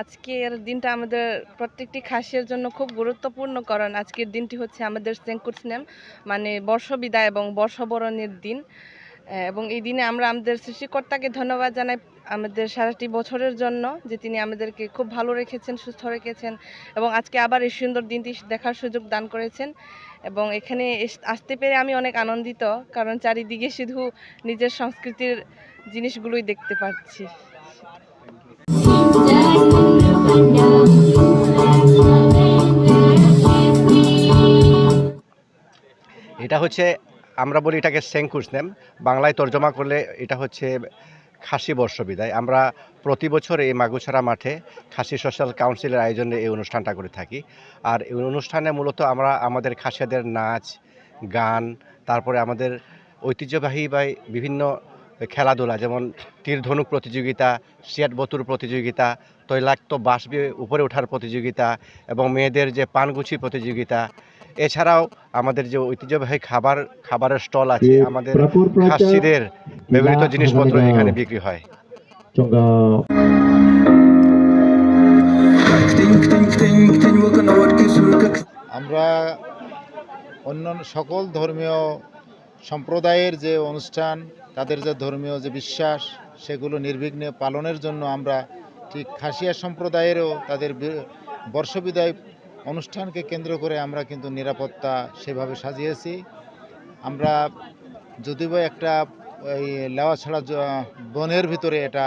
আজকের দিনটা আমাদের প্রত্যেকটি খাসের জন্য খুব গুরুত্বপূর্ণ, কারণ আজকের দিনটি হচ্ছে আমাদের সেঙ্কুটসনেম মানে বর্ষবিদায় এবং বর্ষবরণের দিন। এবং এই দিনে আমরা আমাদের সৃষ্টিকর্তাকে ধন্যবাদ জানাই। আমাদের সারাটি বছরের জন্য যে তিনি আমাদেরকে খুব ভালো রেখেছেন, সুস্থ রেখেছেন এবং আজকে আবার এই সুন্দর দিনটি দেখার সুযোগ দান করেছেন এবং এখানে আসতে পেরে আমি অনেক আনন্দিত কারণ চারিদিকে শুধু নিজের সংস্কৃতির জিনিসগুলোই দেখতে পাচ্ছি। এটা হচ্ছে, আমরা বলি এটাকে সেঙ্কুসনেম বাংলায় তর্জমা করলে এটা হচ্ছে খাসি বর্ষ বিদায়। আমরা প্রতি বছর এই মাগুছাড়া মাঠে খাসি সোশ্যাল কাউন্সিলের আয়োজনে এই অনুষ্ঠানটা করে থাকি। আর এই অনুষ্ঠানে মূলত আমরা আমাদের খাসিয়াদের নাচ, গান, তারপরে আমাদের ঐতিহ্যবাহী বা বিভিন্ন খেলাধুলা, যেমন তীর ধনুক প্রতিযোগিতা, সিয়াট বতুর প্রতিযোগিতা, তৈলাক্ত বাঁশ উপরে ওঠার প্রতিযোগিতা এবং মেয়েদের যে পানগুছি প্রতিযোগিতা এছাড়াও আমাদের যে ঐতিহ্যবাহী খাবার খাবারের স্টল আছে আমাদের খাসিদের ব্যবহৃত জিনিসপত্র এখানে বিক্রি হয়। আমরা অন্য সকল ধর্মীয় সম্প্রদায়ের যে অনুষ্ঠান তাদের যে ধর্মীয় যে বিশ্বাস সেগুলো নির্বিঘ্নে পালনের জন্য আমরা ঠিক খাসিয়া সম্প্রদায়েরও তাদের বর্ষবিদায় অনুষ্ঠানকে কেন্দ্র করে আমরা কিন্তু নিরাপত্তা সেভাবে সাজিয়েছি। আমরা যদিও একটা, এই লেওয়া ছাড়া বনের ভিতরে এটা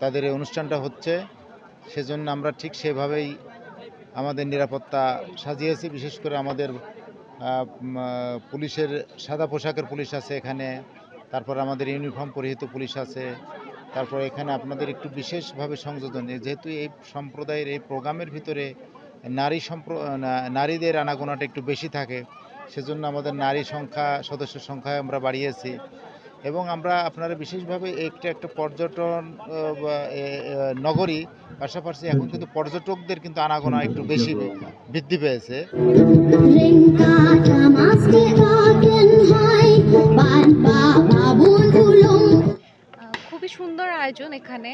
তাদের এই অনুষ্ঠানটা হচ্ছে, সেজন্য আমরা ঠিক সেভাবেই আমাদের নিরাপত্তা সাজিয়েছি। বিশেষ করে আমাদের পুলিশের, সাদা পোশাকের পুলিশ আছে এখানে, তারপর আমাদের ইউনিফর্ম পরিহিত পুলিশ আছে, তারপর এখানে আপনাদের একটু বিশেষভাবে সংযোজন। যেহেতু এই সম্প্রদায়ের এই প্রোগ্রামের ভিতরে নারী সম্প্র নারীদের আনাগোনাটা একটু বেশি থাকে সেজন্য আমাদের নারী সংখ্যা সদস্য সংখ্যায় আমরা বাড়িয়েছি এবং আমরা আপনারা বিশেষভাবে একটা একটা পর্যটন নগরী পাশাপাশি এখন কিন্তু পর্যটকদের কিন্তু আনাগোনা একটু বেশি বৃদ্ধি পেয়েছে খুবই সুন্দর আয়োজন এখানে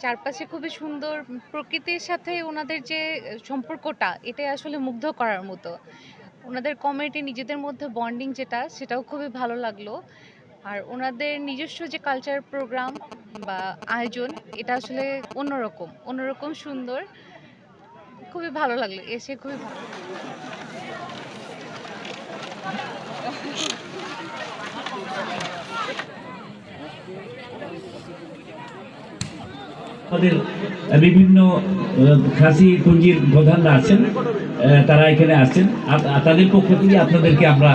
চারপাশে খুবই সুন্দর প্রকৃতির সাথে ওনাদের যে সম্পর্কটা, এটাই আসলে মুগ্ধ করার মতো। ওনাদের কমিউনিটি নিজেদের মধ্যে বন্ডিং যেটা, সেটাও খুবই ভালো লাগল। আর ওনাদের নিজস্ব যে কালচার প্রোগ্রাম বা আয়োজন, এটা আসলে অন্যরকম অন্যরকম সুন্দর। খুবই ভালো লাগল, এসে খুবই ভালো আমাদের বিভিন্ন খাসি পুঞ্জির প্রধানরা আছেন তারা এখানে আসছেন। তাদের পক্ষ থেকে আপনাদেরকে আমরা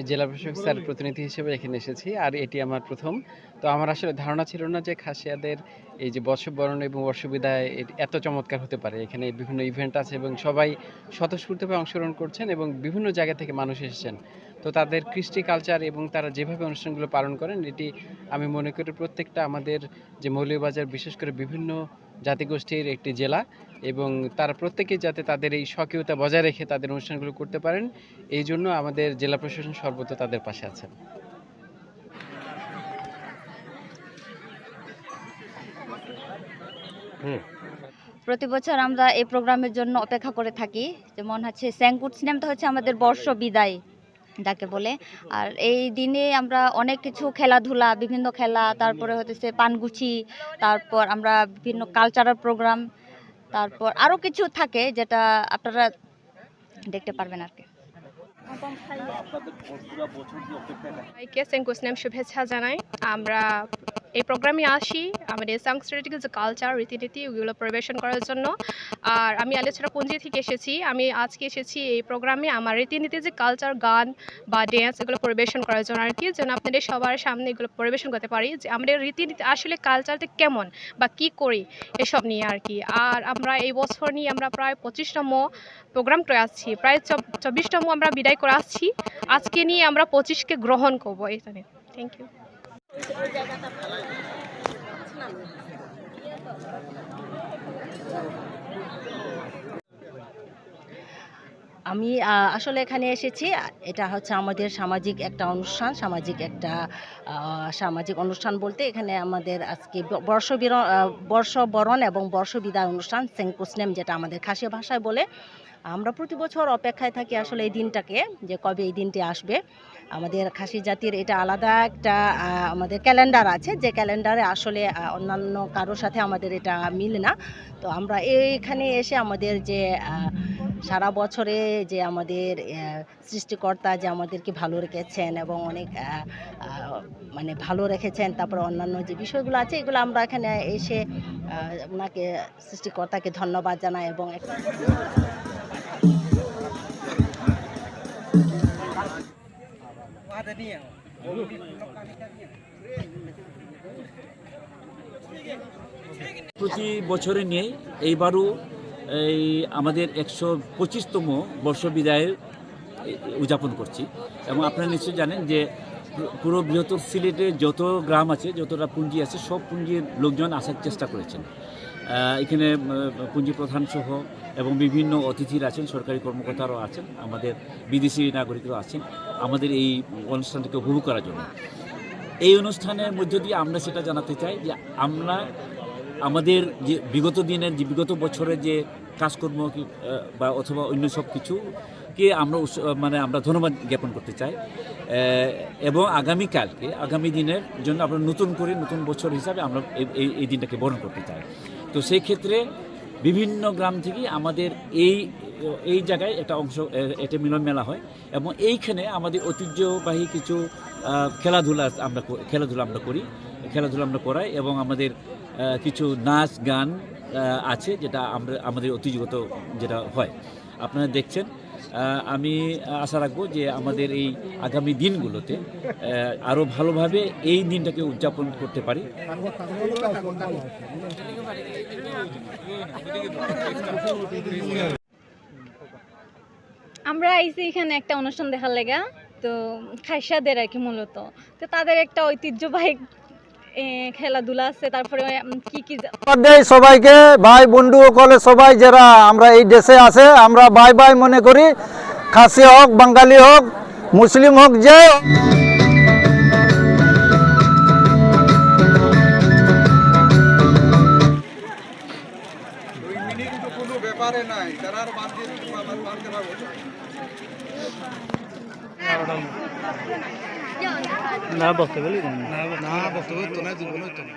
আমি জেলা প্রশাসক স্যার প্রতিনিধি হিসেবে এখানে এসেছি, আর এটি আমার প্রথম। তো আমার আসলে ধারণা ছিল না যে খাসিয়াদের এই যে বর্ষবরণ এবং বর্ষবিদায় এত চমৎকার হতে পারে। এখানে বিভিন্ন ইভেন্ট আছে এবং সবাই স্বতঃস্ফূর্তভাবে অংশগ্রহণ করছেন এবং বিভিন্ন জায়গা থেকে মানুষ এসেছেন। তো তাদের কৃষ্টি কালচার এবং তারা যেভাবে অনুষ্ঠানগুলো পালন করেন, এটি আমি মনে করি প্রত্যেকটা আমাদের যে মৌলভীবাজার, বিশেষ করে বিভিন্ন জাতিগোষ্ঠীর একটি জেলা এবং তারা প্রত্যেকেই যাতে তাদের এই স্বকীয়তা বজায় রেখে তাদের অনুষ্ঠানগুলো করতে পারেন, এই জন্য আমাদের জেলা প্রশাসন সর্বত্র তাদের পাশে আছেন প্রতি বছর আমরা এই প্রোগ্রামের জন্য অপেক্ষা করে থাকি। যেমন হচ্ছে স্যাংকুট সিনেমাটা হচ্ছে আমাদের বর্ষ বিদায়, যাকে বলে। আর এই দিনে আমরা অনেক কিছু খেলাধুলা, বিভিন্ন খেলা, তারপরে হচ্ছে পানগুছি তারপর আমরা বিভিন্ন কালচারাল প্রোগ্রাম তারপর আরও কিছু থাকে যেটা আপনারা দেখতে পারবেন আর কি। সবাইকে সেঙ্কুসনাম শুভেচ্ছা জানাই। আমরা এই প্রোগ্রামে আসি। আমাদের সাংস্কৃতিক যে কালচার রীতিনীতি ওগুলো পরিবেশন করার জন্য। আর আমি আলোচনা পুঞ্জি থেকে এসেছি? আমি আজকে এসেছি এই প্রোগ্রামে আমার রীতিনীতি যে কালচার গান বা ড্যান্স এগুলো পরিবেশন করার জন্য আর কি যেন আপনাদের সবার সামনে এগুলো পরিবেশন করতে পারি যে আমাদের রীতিনীতি আসলে কালচারটা কেমন বা কি করি এসব নিয়ে আর কি আর আমরা এই বছর নিয়ে আমরা প্রায় পঁচিশতম প্রোগ্রাম করে আসছি। প্রায় চব্বিশতম আমরা বিদায় করে আসছি। আজকে নিয়ে আমরা পঁচিশকে গ্রহণ করব। এখানে থ্যাংক ইউ জায়গাটা আমি আসলে এখানে এসেছি। এটা হচ্ছে আমাদের সামাজিক একটা অনুষ্ঠান, সামাজিক একটা সামাজিক অনুষ্ঠান বলতে এখানে আমাদের আজকে বর্ষবির বর্ষবরণ এবং বর্ষবিদায় অনুষ্ঠান সেঙ্কুসনেম যেটা আমাদের খাসি ভাষায় বলে। আমরা প্রতি বছর অপেক্ষায় থাকি আসলে এই দিনটাকে, যে কবে এই দিনটি আসবে। আমাদের খাসি জাতির এটা আলাদা একটা আমাদের ক্যালেন্ডার আছে। যে ক্যালেন্ডারে আসলে অন্যান্য কারোর সাথে আমাদের এটা মিলে না। তো আমরা এইখানে এসে আমাদের যে সারা বছরে যে আমাদের সৃষ্টিকর্তা যে আমাদেরকে ভালো রেখেছেন এবং অনেক মানে ভালো রেখেছেন, তারপরে অন্যান্য যে বিষয়গুলো আছে, এগুলো আমরা এখানে এসে ওনাকে সৃষ্টিকর্তাকে ধন্যবাদ জানাই এবং প্রতি বছরে নিয়ে এইবারও এই আমাদের একশো পঁচিশতম বর্ষ বিদায়ের উদযাপন করছি। এবং আপনারা নিশ্চয়ই জানেন যে পুরো বৃহত্তর সিলেটে যত গ্রাম আছে, যতটা পুঞ্জি আছে, সব পুঞ্জির লোকজন আসার চেষ্টা করেছেন। এখানে পুঞ্জি প্রধান সহ এবং বিভিন্ন অতিথিরা আছেন, সরকারি কর্মকর্তারাও আছেন, আমাদের বিদেশি নাগরিকরাও আছেন, আমাদের এই অনুষ্ঠানটিকে উপভোগ করার জন্য। এই অনুষ্ঠানের মধ্য দিয়ে আমরা সেটা জানাতে চাই যে আমরা আমাদের যে বিগত দিনের যে বিগত বছরের যে কাজকর্ম বা অথবা অন্য সব কিছুকে আমরা মানে আমরা ধন্যবাদ জ্ঞাপন করতে চাই। এবং আগামীকালকে, আগামী দিনের জন্য আমরা নতুন করে নতুন বছর হিসাবে আমরা এই- এই দিনটাকে বরণ করতে চাই। তো সেই ক্ষেত্রে বিভিন্ন গ্রাম থেকে আমাদের এই এই জায়গায় একটা অংশ এটা মিলন মেলা হয় এবং এইখানে আমাদের ঐতিহ্যবাহী কিছু খেলাধুলা আমরা খেলাধুলা আমরা করি। খেলাধুলা আমরা করাই এবং আমাদের কিছু নাচ গান আছে যেটা আমরা, আমাদের ঐতিহ্যগত যেটা হয়। আপনারা দেখছেন আমি আশা রাখব যে আমাদের এই আগামী দিনগুলোতে আরও ভালোভাবে এই দিনটাকে উদযাপন করতে পারি। আমরা আইসি এখানে একটা অনুষ্ঠান দেখার লেগা, তো খাইসাদের আর কি মূলত। তো তাদের একটা ঐতিহ্যবাহী খেলাধুলা আছে তারপরে কি কি যা- সবাইকে ভাই বন্ধু সকলে সবাই যারা আমরা এই দেশে আছে আমরা ভাই ভাই মনে করি। খাসি হোক বাঙালি হোক মুসলিম হোক যে না বক্তব্য না বক্তব্য তো না।